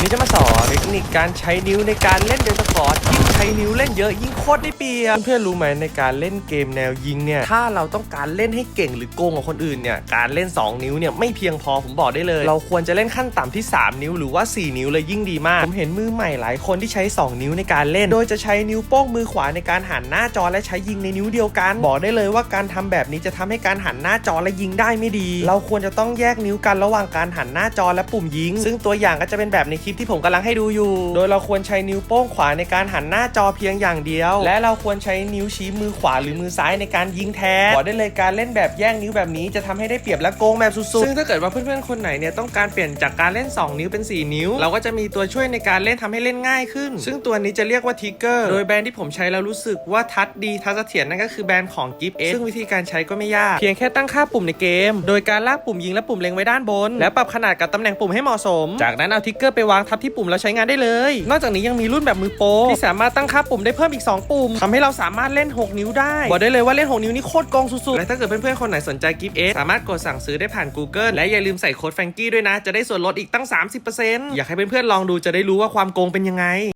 วันนี้จะมาสอนเทคนิคการใช้นิ้วในการเล่นเดนสคอร์ดยิ่งใช้นิ้วเล่นเยอะยิ่งโคตรได้เปรียบเพื่อนๆรู้ไหมในการเล่นเกมแนวยิงเนี่ยถ้าเราต้องการเล่นให้เก่งหรือโกงกว่าคนอื่นเนี่ยการเล่น 2 นิ้วเนี่ยไม่เพียงพอผมบอกได้เลย เราควรจะเล่นขั้นต่ำที่ 3 นิ้วหรือว่า 4 นิ้วเลยยิ่งดีมากผมเห็นมือใหม่หลายคนที่ใช้ 2 นิ้วในการเล่น โดยจะใช้นิ้วโป้งมือขวาในการหันหน้าจอและใช้ยิงในนิ้วเดียวกันบอกได้เลยว่าการทำแบบนี้จะทำให้การหันหน้าจอและยิงได้ไม่ดี เราควรจะต้องแยกนิ้วกันระหว่างการหันหน้าจอและปุ่มยิง ซึ่งตัวอย่างก็จะเป็นแบบในคลิปที่ผมกำลังให้ดูอยู่ โดยเราควรใช้นิ้วโป้งขวาในการหันหน้าจอเพียงอย่างเดียว และเราควรใช้นิ้วชี้มือขวาหรือมือซ้ายในการยิงแทนบอกได้เลยการเล่นแบบแยกนิ้วแบบนี้จะทำให้ได้เปรียบและโกงแบบสุดๆซึ่งถ้าเกิดว่าเพื่อนๆคนไหนเนี่ยต้องการเปลี่ยนจากการเล่น 2 นิ้วเป็น 4 นิ้ว เราก็จะมีตัวช่วยในการเล่นทำให้เล่นง่ายขึ้น ซึ่งตัวนี้จะเรียกว่าทิกเกอร์โดยแบรนด์ที่ผมใช้แล้วรู้สึกว่าทัดดีทัดเสถียรนั่นก็คือแบรนด์ของ Gift X ซึ่งวิธีการใช้ก็ไม่ยากเพียงแค่ตั้งค่าปุ่มในเกม โดยการลากปุ่มยิงและปุ่มเล็งไว้ด้านบน แล้วปรับขนาดกับตำแหน่งปุ่มให้เหมาะสม จากนั้นเอาทิกเกอร์ไปวางทับที่ปุ่มแล้วใช้งานได้เลย นอกจากนี้ยังมีรุ่นแบบมือโปรที่สามารถตั้งค่าปุ่มได้เพิ่มอีก 2 ปุ่มทำให้เราสามารถเล่น 6 นิ้วได้ บอกได้เลยว่าเล่น 6 นิ้วนี่โคตรโกงสุดๆ และถ้าเกิดเพื่อนๆคนไหนสนใจกิฟต์เอสามารถกดสั่งซื้อได้ผ่าน Google และอย่าลืมใส่โค้ดแฟงกี้ด้วยนะ จะได้ส่วนลดอีกตั้ง 30%อยากให้เพื่อนๆลองดูจะได้รู้ว่าความโกงเป็นยังไง